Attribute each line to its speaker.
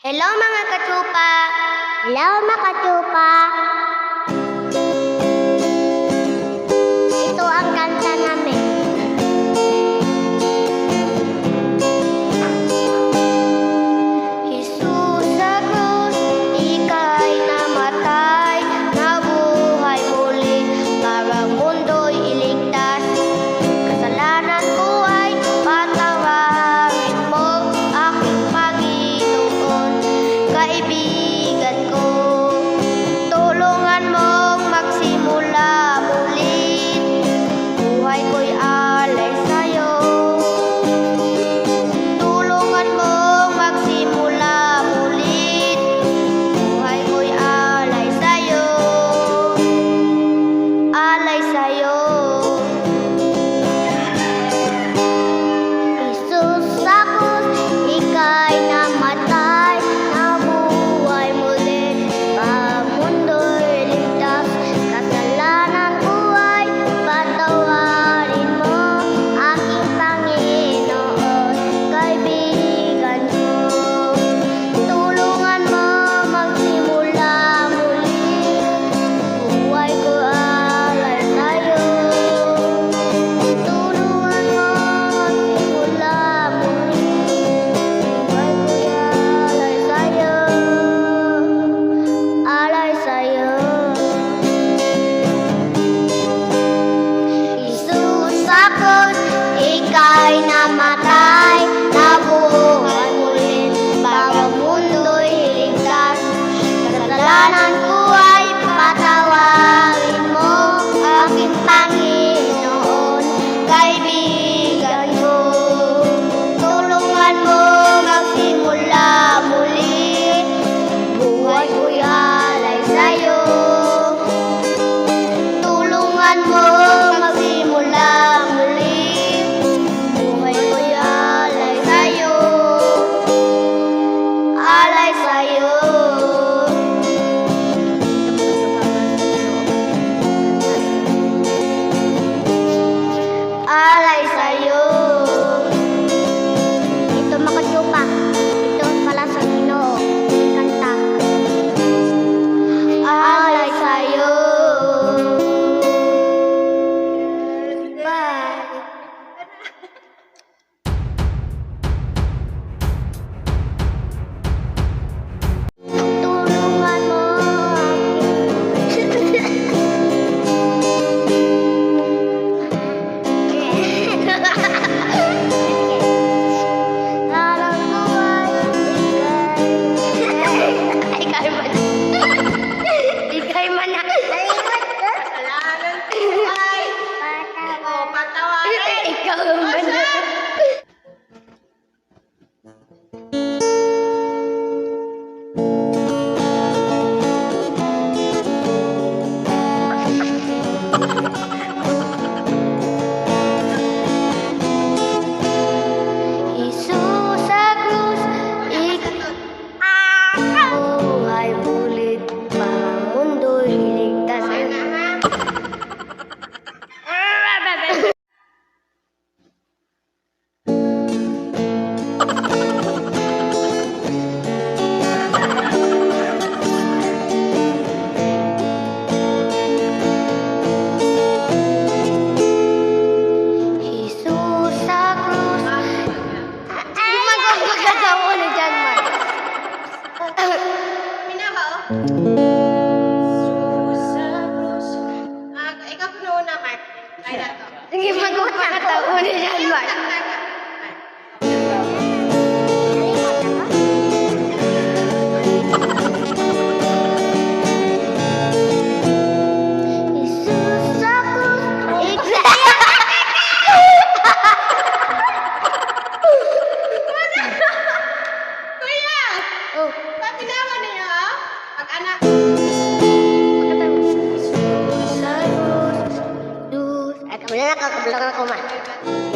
Speaker 1: Hello mga katsupa!
Speaker 2: Hello mga katsupa!
Speaker 1: Tinggi pangkuk tak tahu ni jangan
Speaker 3: buat.
Speaker 2: 世の中の駒。